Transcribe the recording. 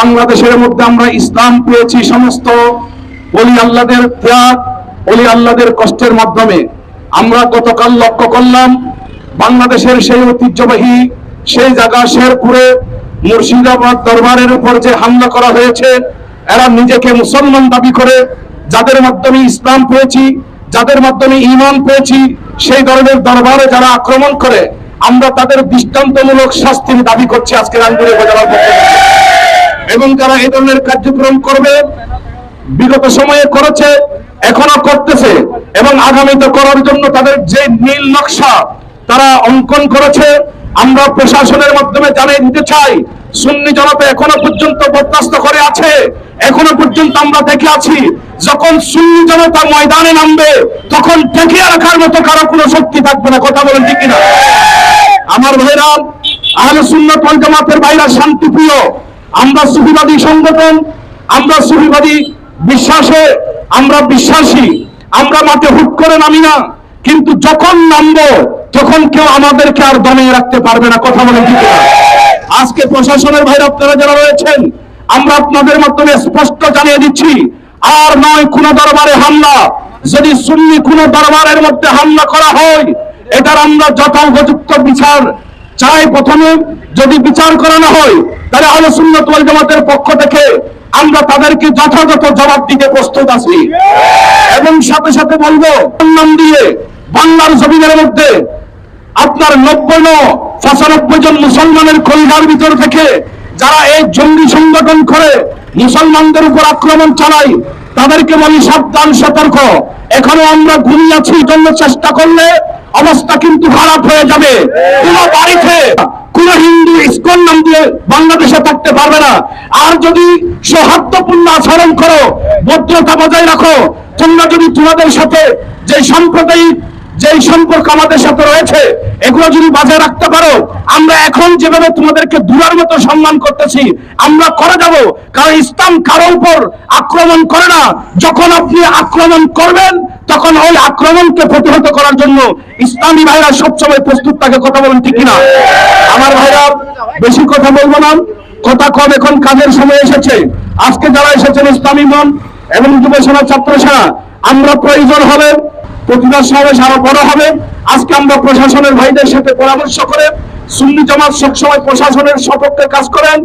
বাংলাদেশের মধ্যে আমরা ইসলাম পেয়েছি সমস্ত অলি আল্লাদের ত্যাগ, অলি আল্লাদের কষ্টের মাধ্যমে আমরা গতকাল লক্ষ্য করলাম, বাংলাদেশের সেই ঐতিহ্যবাহী, সেই জায়গা শেরপুরে মুর্শিদাবাদ দরবারের উপর যে হামলা করা হয়েছে, এরা নিজেকে মুসলমান দাবি করে যাদের মাধ্যমে ইসলাম পেয়েছি, যাদের মাধ্যমে ইমান পেয়েছি, সেই ধরনের দরবারে যারা আক্রমণ করে, আমরা তাদের দৃষ্টান্তমূলক শাস্তির দাবি করছি আজকে রামপুরে উপজেলার পক্ষ থেকে। এবং তারা এই ধরনের কার্যক্রম করবে। বিগত সময়ে করেছে, এখনও করতেছে এবং আগামীতে করার জন্য তাদের যে নীল নকশা তারা অঙ্কন করেছে, আমরা প্রশাসনের মাধ্যমে জানিয়ে দিতে চাই, সুন্নি জনতা এখনও পর্যন্ত বরদাস্ত করে আছে, এখনও পর্যন্ত আমরা দেখে আছি, যখন সুন্নি জনতা ময়দানে নামবে, তখন ঠেকিয়ে রাখার মতো কারও কোনো শক্তি থাকবে না, কথা বলেন ঠিক কিনা? আমার ভাইরা, আহলে সুন্নাত জামাতের ভাইরা শান্তিপ্রিয় আমরা সুফিবাদী সংগঠন, আমরা সুফিবাদী বিশ্বাসে আমরা বিশ্বাসী, আমরা মাঠে হুট করে নামি না, কিন্তু যখন নামবো, তখন কেউ আমাদেরকে আর দমিয়ে রাখতে পারবে না, কথা বলে আজকে প্রশাসনের ভাইরা আপনারা যারা রয়েছেন, আমরা আপনাদের মাধ্যমে স্পষ্ট জানিয়ে দিচ্ছি, আর নয় কোন দরবারে হামলা। যদি সুন্নি কোন দরবারের মধ্যে হামলা করা হয়, এটার আমরা যথোপযুক্ত বিচার চাই প্রথমে যদি বিচার করানো হয়, তাহলে আলো ওয়াল জামাতের পক্ষ থেকে আমরা তাদেরকে যথাযথ জবাব দিতে প্রস্তুত আছি। এবং সাথে সাথে বলব নাম দিয়ে বাংলার জমিনের মধ্যে আপনার নব্বই ন পঁচানব্বই জন মুসলমানের কলিজার ভিতর থেকে যারা এই জঙ্গি সংগঠন করে মুসলমানদের উপর আক্রমণ চালায়, তাদেরকে বলি সাবধান, সতর্ক। এখনও আমরা ঘুমিয়ে আছি জন্য চেষ্টা করলে অবস্থা কিন্তু খারাপ হয়ে যাবে। কোন বাড়িতে কোন হিন্দু ইস্কন নাম দিয়ে বাংলাদেশে থাকতে পারবে না। আর যদি সৌহার্দ্যপূর্ণ আচরণ করো, ভদ্রতা বজায় রাখো, তোমরা যদি তোমাদের সাথে যে সাম্প্রদায়িক যেই সম্পর্ক আমাদের সাথে রয়েছে, এগুলো যদি বাজায় রাখতে পারো, আমরা এখন যেভাবে তোমাদেরকে দূরের মতো সম্মান করতেছি, আমরা করে যাব, কারণ ইসলাম কারও উপর আক্রমণ করে না। যখন আপনি আক্রমণ করবেন, তখন ওই আক্রমণকে প্রতিহত করার জন্য ইসলামী ভাইরা সবসময় প্রস্তুত থাকে, কথা বলেন ঠিক কিনা? আমার ভাইরা, বেশি কথা বলব না। কথা কম এখন কাজের সময় এসেছে। আজকে যারা এসেছেন ইসলামী মন এবং যুব সেনা ছাত্র সেনা, আমরা প্রয়োজন হবে প্রতিবাদ সমাবেশ আরও বড় হবে। আজকে আমরা প্রশাসনের ভাইদের সাথে পরামর্শ করে সুন্নি জামাত সবসময় প্রশাসনের সপক্ষে কাজ করেন।